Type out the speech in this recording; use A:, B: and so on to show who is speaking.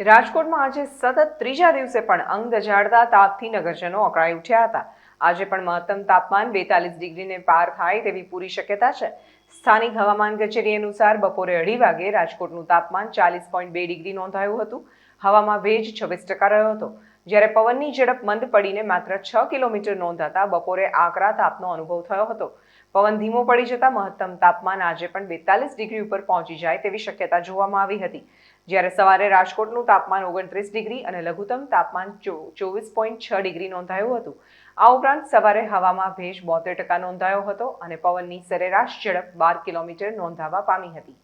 A: રાજકોટમાં આજે સતત ત્રીજા દિવસે પણ અંગ દજાડતા તાપથી નગરજનો અકળાઈ ઉઠ્યા હતા. આજે પણ મહત્તમ તાપમાન બેતાલીસ ડિગ્રીને પાર થાય તેવી પૂરી શક્યતા છે. સ્થાનિક હવામાન કચેરી અનુસાર બપોરે અઢી વાગે રાજકોટનું તાપમાન ચાલીસ પોઈન્ટ બે ડિગ્રી નોંધાયું હતું. હવામાં ભેજ છવ્વીસ ટકા રહ્યો હતો. જ્યારે પવનની ઝડપ મંદ પડીને માત્ર છ કિલોમીટર નોંધાતા બપોરે આકરા તાપનો અનુભવ થયો હતો. પવન ધીમો પડી જતા મહત્તમ તાપમાન આજે પણ બેતાલીસ ડિગ્રી ઉપર પહોંચી જાય તેવી શક્યતા જોવામાં આવી હતી. જ્યારે સવારે રાજકોટનું તાપમાન ઓગણત્રીસ ડિગ્રી અને લઘુત્તમ તાપમાન ચોવીસ પોઈન્ટ છ ડિગ્રી નોંધાયું હતું. આ ઉપરાંત સવારે હવામાં ભેજ બોતેર ટકા નોંધાયો હતો અને પવનની સરેરાશ ઝડપ બાર કિલોમીટર નોંધાવા પામી હતી.